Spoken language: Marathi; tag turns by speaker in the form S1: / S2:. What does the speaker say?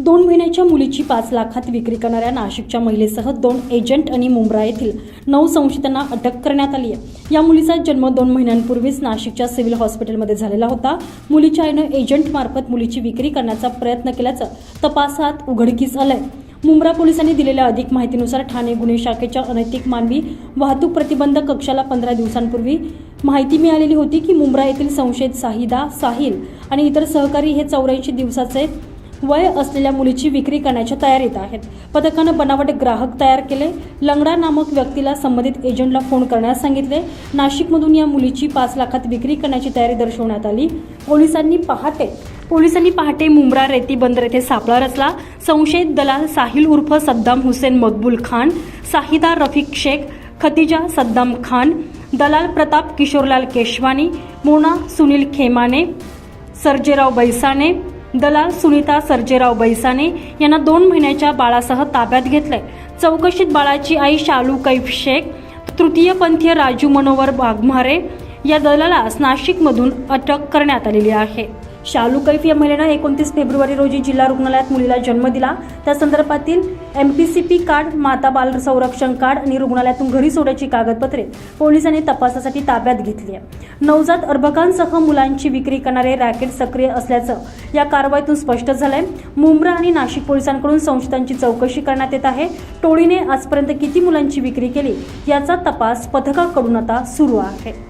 S1: दोन महिन्याच्या मुलीची पाच लाखात विक्री करणाऱ्या नाशिकच्या महिलेसह दोन एजंट आणि मुंब्रा येथील नऊ संशयितांना अटक करण्यात आली आहे. या मुलीचा जन्म दोन महिन्यांपूर्वीच नाशिकच्या सिव्हिल हॉस्पिटलमध्ये झालेला होता. मुलीच्या आईनं एजंटमार्फत मुलीची विक्री करण्याचा प्रयत्न केल्याचं तपासात उघडकीस आलंय मुंब्रा पोलिसांनी दिलेल्या अधिक माहितीनुसार ठाणे गुन्हे शाखेच्या अनैतिक मानवी वाहतूक प्रतिबंध कक्षाला पंधरा दिवसांपूर्वी माहिती मिळालेली होती की मुंब्रा येथील संशयित साहिदा साहिल आणि इतर सहकारी हे चौऱ्याऐंशी दिवसाचे वय असलेल्या मुलीची विक्री करण्याच्या तयारीत आहेत. पथकानं बनावट ग्राहक तयार केले. लंगडा नामक व्यक्तीला संबंधित एजंटला फोन करण्यास सांगितले. नाशिकमधून या मुलीची पाच लाखात विक्री करण्याची तयारी दर्शवण्यात आली. पोलिसांनी पहाटे पोलिसांनी पहाटे मुंब्रा रेती बंदर येथे सापळा रचला. संशयित दलाल साहिल उर्फ सद्दाम हुसेन मकबूल खान साहिदा रफिक शेख खतिजा सद्दाम खान दलाल प्रताप किशोरलाल केशवानी मोना सुनील खेमाने सर्जेराव बैसाने दलाल सुनीता सर्जेराव बैसाने यांना दोन महिन्याच्या बाळासह ताब्यात घेतलंय. चौकशीत बाळाची आई शालू कैफ शेख तृतीयपंथीय राजू मनोहर वाघमारे या दलालास नाशिकमधून अटक करण्यात आलेली आहे. शालू कैफ या महिलेनं एकोणतीस फेब्रुवारी रोजी जिल्हा रुग्णालयात मुलीला जन्म दिला. त्या संदर्भातील M P C P card माता बाल संरक्षण कार्ड आणि रुग्णालयातून घरी सोडायची कागदपत्रे पोलिसांनी तपासासाठी ताब्यात घेतली आहे. नवजात अर्भकांसह मुलांची विक्री करणारे रॅकेट सक्रिय असल्याचं या कारवाईतून स्पष्ट झालंय. मुंब्रा आणि नाशिक पोलिसांकडून संशयितांची चौकशी करण्यात येत आहे. टोळीने आजपर्यंत किती मुलांची विक्री केली याचा तपास पथकाकडून आता सुरू आहे.